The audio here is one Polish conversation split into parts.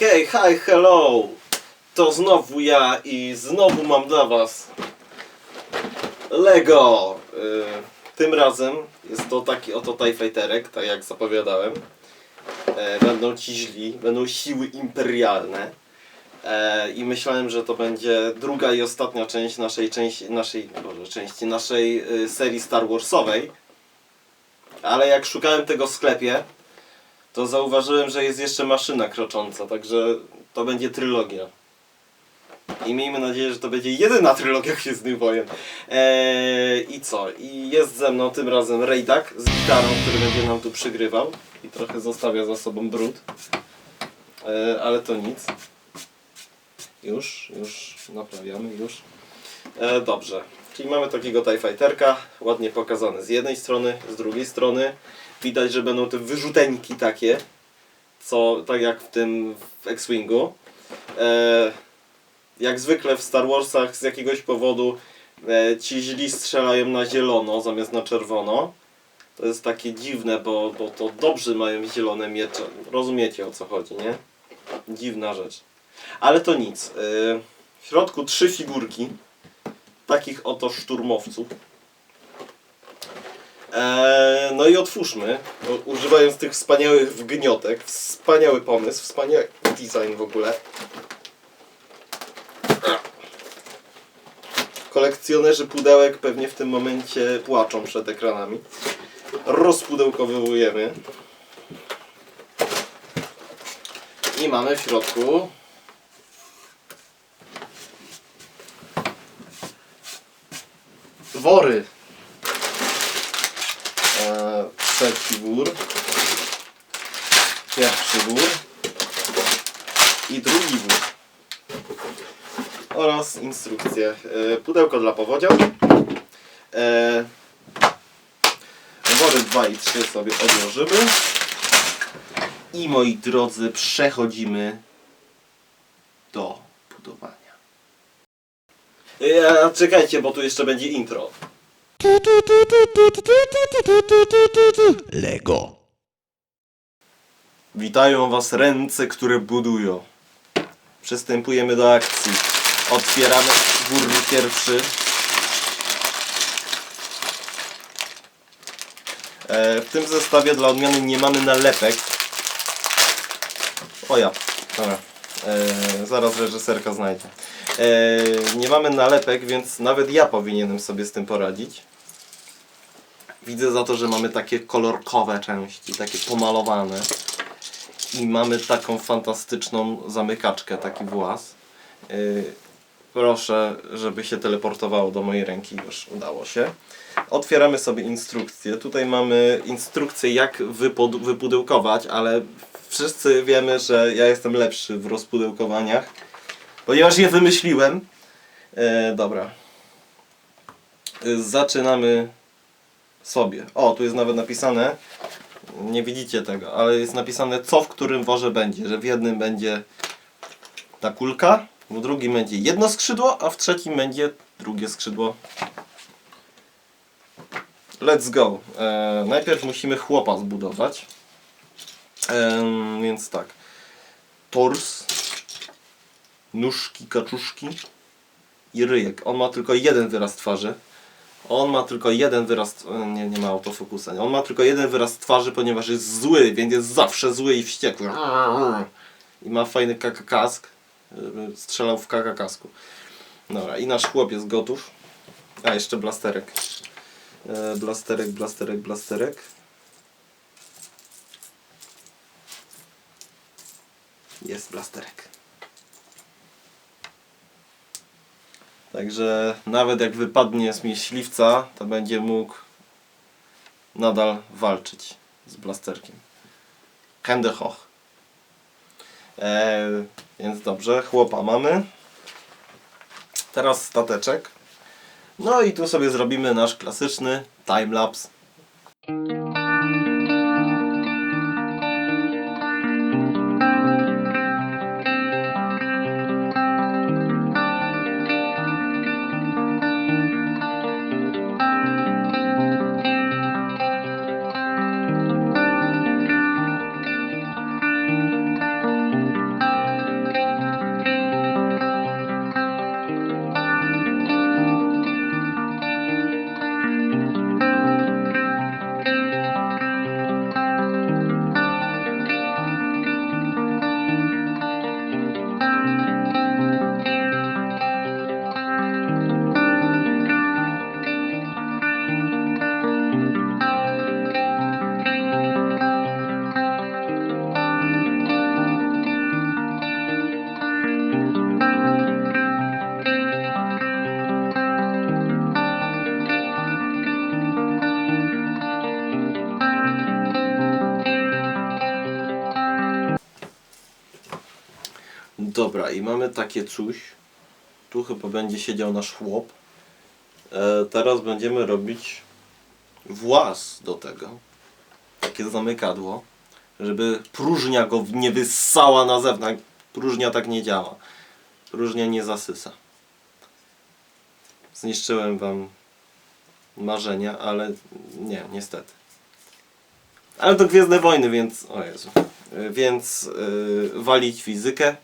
Hej, hi, hello! To znowu ja i znowu mam dla was Lego! Y, tym razem jest to taki oto TIE Fighterek, tak jak zapowiadałem. E, będą ci źli, będą siły imperialne. E, I myślałem, że to będzie druga i ostatnia część naszej części, naszej, boże, części naszej y, serii Star Warsowej. Ale jak szukałem tego w sklepie, to zauważyłem, że jest jeszcze maszyna krocząca, także to będzie trylogia. I miejmy nadzieję, że to będzie jedyna trylogia Gwiezdnych Wojen. Eee, I co? I jest ze mną tym razem Rejdak z gitarą, który będzie nam tu przygrywał i trochę zostawia za sobą brud. Eee, ale to nic. Już, już naprawiamy, już. E, dobrze. Czyli mamy takiego TIE Fighterka, ładnie pokazany z jednej strony, z drugiej strony. Widać, że będą te wyrzuteńki takie, co tak jak w tym w X-Wingu. E, jak zwykle w Star Warsach z jakiegoś powodu e, ci źli strzelają na zielono zamiast na czerwono. To jest takie dziwne, bo, bo to dobrzy mają zielone miecze. Rozumiecie o co chodzi, nie? Dziwna rzecz. Ale to nic. E, w środku trzy figurki takich oto szturmowców. Eee, no i otwórzmy, używając tych wspaniałych wgniotek. Wspaniały pomysł, wspaniały design w ogóle. Kolekcjonerzy pudełek pewnie w tym momencie płaczą przed ekranami. Rozpudełkowujemy. I mamy w środku wory. E, trzeci wór. Pierwszy wór. I drugi wór. Oraz instrukcje. E, pudełko dla powodzian. E, wory 2 i 3 sobie odłożymy. I moi drodzy, przechodzimy do budowania. E, czekajcie, bo tu jeszcze będzie intro. Lego. Witają Was ręce, które budują. Przystępujemy do akcji. Otwieramy wór pierwszy. E, w tym zestawie dla odmiany nie mamy nalepek. O ja, dobra. E, zaraz reżyserka znajdzie. E, nie mamy nalepek, więc nawet ja powinienem sobie z tym poradzić. Widzę za to, że mamy takie kolorkowe części, takie pomalowane. I mamy taką fantastyczną zamykaczkę, taki włas. Yy, proszę, żeby się teleportowało do mojej ręki, już udało się. Otwieramy sobie instrukcję. Tutaj mamy instrukcję jak wypudełkować, ale wszyscy wiemy, że ja jestem lepszy w rozpudełkowaniach, ponieważ je wymyśliłem. Yy, dobra. Yy, zaczynamy sobie. O, tu jest nawet napisane, nie widzicie tego, ale jest napisane co w którym worze będzie, że w jednym będzie ta kulka, w drugim będzie jedno skrzydło, a w trzecim będzie drugie skrzydło. Let's go. E, najpierw musimy chłopa zbudować. Em, więc tak. Tors, nóżki, kaczuszki i ryjek. On ma tylko jeden wyraz twarzy. On ma tylko jeden wyraz. e, Nie, nie ma autofokusa. On ma tylko jeden wyraz twarzy, ponieważ jest zły, więc jest zawsze zły i wściekły. I ma fajny kakakask. Strzelał w kakakasku. Dobra, i nasz chłop jest gotów. A jeszcze blasterek. E, Blasterek, blasterek, blasterek. Jest blasterek. Także nawet jak wypadnie z myśliwca, to będzie mógł nadal walczyć z blasterkiem. Hände hoch. Eee, więc dobrze, chłopa mamy. Teraz stateczek. No i tu sobie zrobimy nasz klasyczny timelapse. Dobra, i mamy takie coś. Tu chyba będzie siedział nasz chłop. E, teraz będziemy robić włas do tego. Takie zamykadło, żeby próżnia go nie wyssała na zewnątrz. Próżnia tak nie działa. Próżnia nie zasysa. Zniszczyłem wam marzenia, ale nie, niestety. Ale to Gwiezdne Wojny, więc... O Jezu. Y, Więc yy, walić fizykę.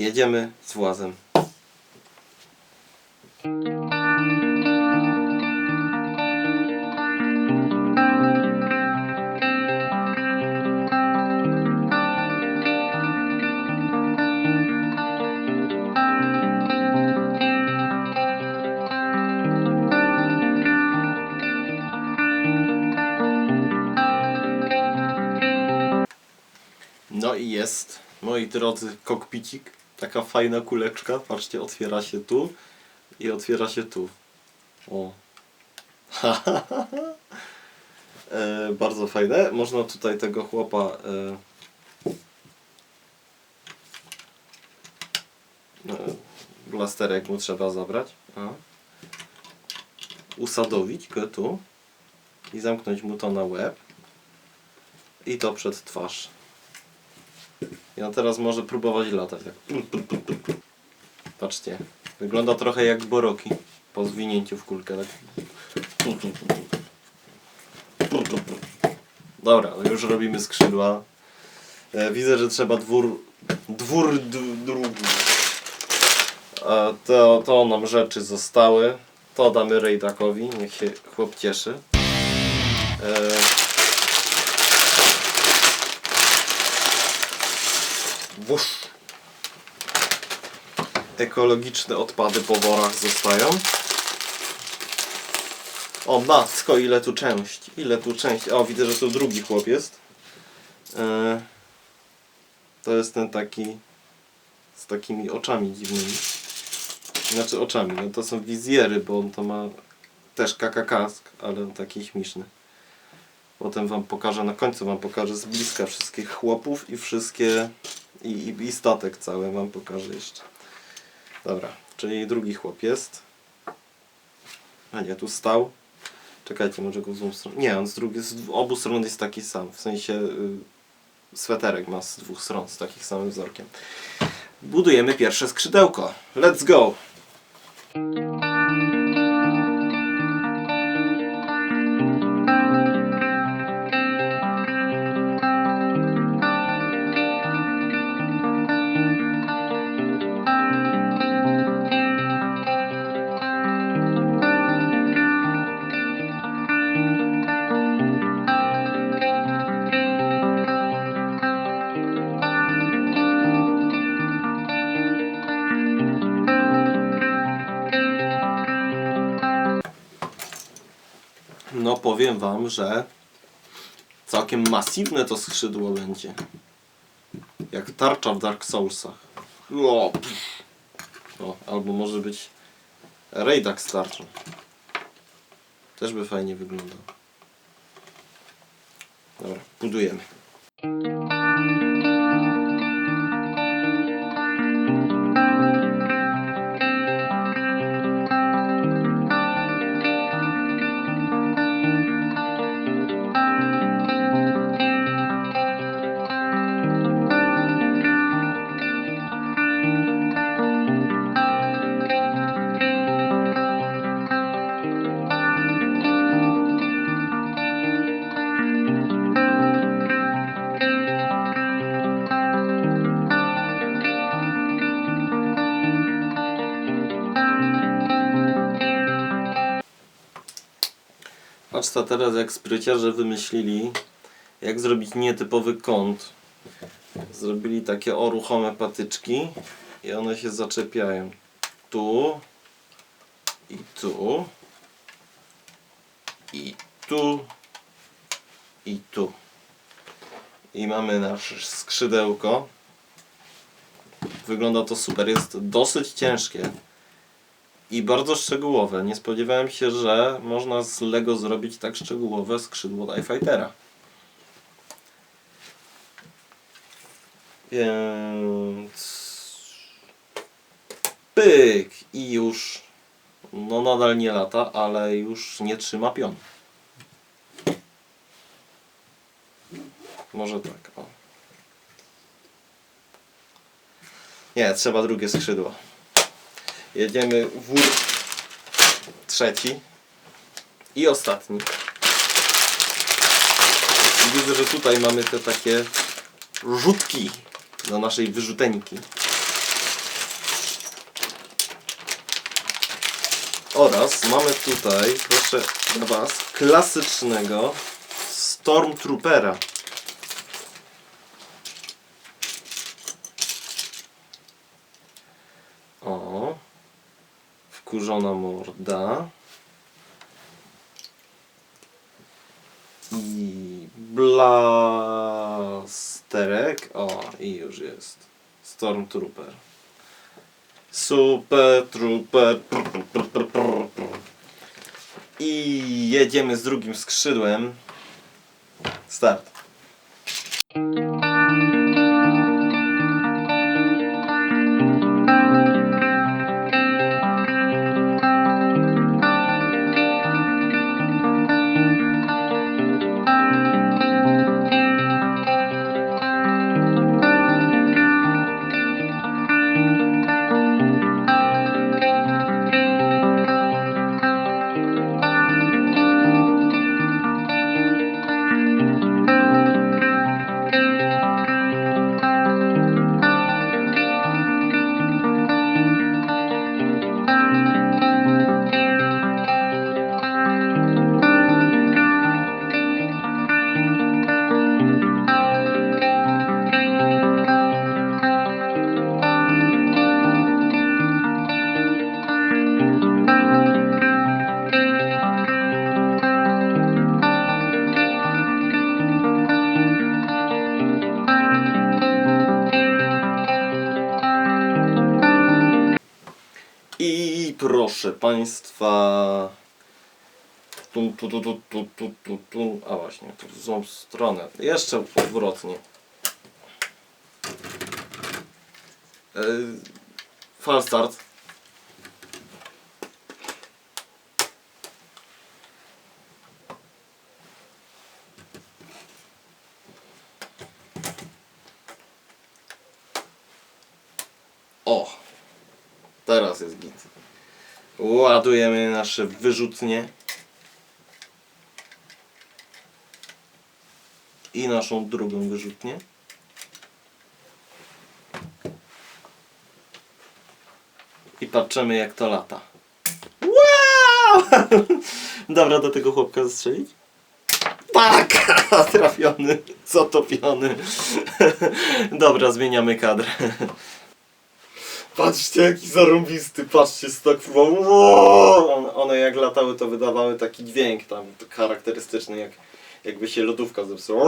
Jedziemy z włazem. No i jest, moi drodzy, kokpicik. Taka fajna kuleczka. Patrzcie, otwiera się tu i otwiera się tu. O. e, bardzo fajne. Można tutaj tego chłopa e, e, blasterek mu trzeba zabrać. A. Usadowić go tu i zamknąć mu to na łeb i to przed twarz. I on teraz może próbować latać. Tak. Patrzcie. Wygląda trochę jak boroki. Po zwinięciu w kulkę. Tak. Dobra, no już robimy skrzydła. E, widzę, że trzeba dwór... Dwór d- drugi. A to, to nam rzeczy zostały. To damy Rejdakowi. Niech się chłop cieszy. Wusz. Ekologiczne odpady po worach zostają. O matko, ile tu części. Ile tu części. O, widzę, że tu drugi chłop jest. E, to jest ten taki z takimi oczami dziwnymi. Znaczy oczami, no to są wizjery, bo on to ma też kakakask, ale taki śmieszny. Potem wam pokażę, na końcu wam pokażę z bliska wszystkich chłopów i wszystkie i, i, i statek cały wam pokażę jeszcze. Dobra, czyli drugi chłop jest. A nie, tu stał. Czekajcie, może go z dwóch stron. Nie, on z drugiej, z obu stron jest taki sam. W sensie y, sweterek ma z dwóch stron, z takim samym wzorkiem. Budujemy pierwsze skrzydełko. Let's go! Wam, że całkiem masywne to skrzydło będzie. Jak tarcza w Dark Soulsach. O, pff. o albo może być Rejdak z tarczą. Też by fajnie wyglądał. Dobra, budujemy. To teraz jak spryciarze wymyślili jak zrobić nietypowy kąt. Zrobili takie oruchome patyczki i one się zaczepiają tu i tu i tu i tu. I mamy nasze skrzydełko. Wygląda to super. Jest dosyć ciężkie i bardzo szczegółowe. Nie spodziewałem się, że można z Lego zrobić tak szczegółowe skrzydło TIE Fightera. Więc... Pyk! I już... No nadal nie lata, ale już nie trzyma pion. Może tak, o. Nie, trzeba drugie skrzydło. Jedziemy wór trzeci i ostatni. I widzę, że tutaj mamy te takie rzutki do naszej wyrzuteńki. Oraz mamy tutaj, proszę dla Was, klasycznego Stormtroopera. O, wkurzona morda. I blasterek. O, i już jest. Stormtrooper. Super Trooper. I jedziemy z drugim skrzydłem. Start. Proszę Państwa. Tu, tu, tu, tu, tu, tu, tu, tu. A właśnie, tu w złą stronę. Jeszcze odwrotnie. Yy, fal start. O! Teraz jest git. Ładujemy nasze wyrzutnie. I naszą drugą wyrzutnię. I patrzymy jak to lata. Wow! Dobra, do tego chłopka zastrzelić? Tak! Trafiony, zatopiony. Dobra, zmieniamy kadrę. Patrzcie jaki zarąbisty, patrzcie stok one, one jak latały to wydawały taki dźwięk tam charakterystyczny jak jakby się lodówka zepsuła.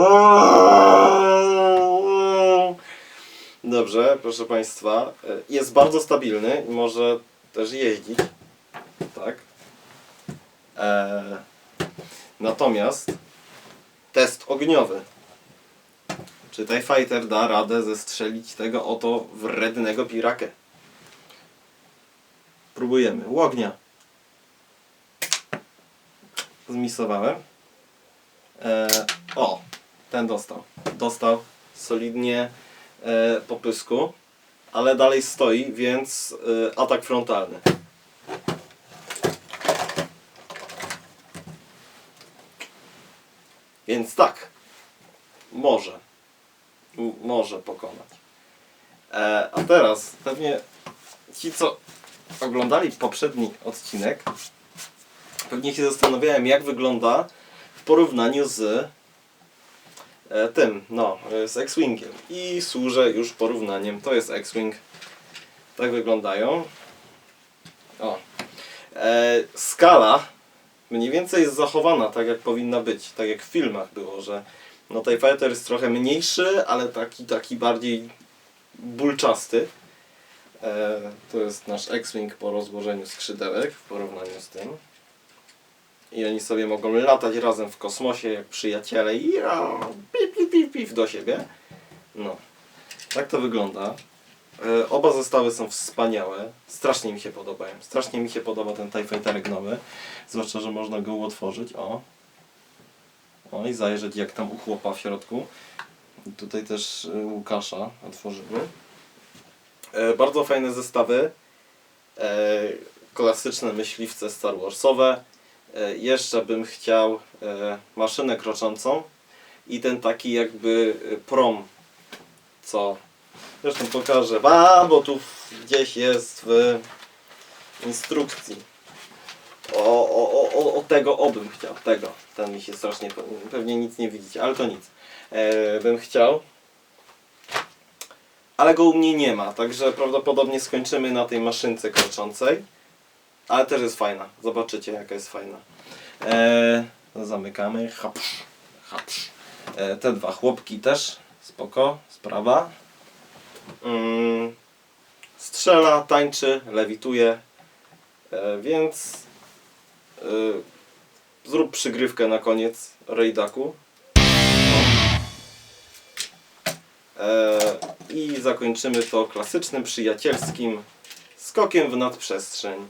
Dobrze, proszę Państwa, e, jest bardzo stabilny i może też jeździć, tak. E, natomiast test ogniowy. Czy TIE Fighter da radę zestrzelić tego oto wrednego pirakę? Próbujemy. Łognia. Zmisowałem. E, o, ten dostał. Dostał solidnie e, po pysku, ale dalej stoi, więc e, atak frontalny. Więc tak, może, może pokonać. E, a teraz pewnie ci, co oglądali poprzedni odcinek, pewnie się zastanawiałem, jak wygląda w porównaniu z e, tym, no, e, z X-Wingiem. I służę już porównaniem. To jest X-Wing. Tak wyglądają. O. E, skala mniej więcej jest zachowana tak, jak powinna być. Tak jak w filmach było, że no TIE Fighter jest trochę mniejszy, ale taki, taki bardziej bulczasty. E, to jest nasz X-Wing po rozłożeniu skrzydełek w porównaniu z tym. I oni sobie mogą latać razem w kosmosie jak przyjaciele i o, pif, pif, pif, pif do siebie. No. Tak to wygląda. E, Oba zestawy są wspaniałe. Strasznie mi się podobają. Strasznie mi się podoba ten TIE Fighterek nowy. Zwłaszcza, że można go otworzyć. O. O i zajrzeć jak tam u chłopa w środku. Tutaj też e, Łukasza otworzymy. E, Bardzo fajne zestawy. E, Klasyczne myśliwce Star Warsowe. E, Jeszcze bym chciał maszynę kroczącą i ten taki jakby prom, co zresztą pokażę wam, bo tu gdzieś jest w instrukcji. O, o, o, o tego obym chciał, tego. Ten mi się strasznie, pewnie nic nie widzicie, ale to nic. E, bym chciał. Ale go u mnie nie ma, także prawdopodobnie skończymy na tej maszynce kroczącej. Ale też jest fajna, zobaczycie jaka jest fajna. E, zamykamy, hapsz, hapsz. E, te dwa chłopki też, spoko, sprawa. Mm, strzela, tańczy, lewituje, e, więc e, zrób przygrywkę na koniec Rejdaku. E, I zakończymy to klasycznym, przyjacielskim skokiem w nadprzestrzeń.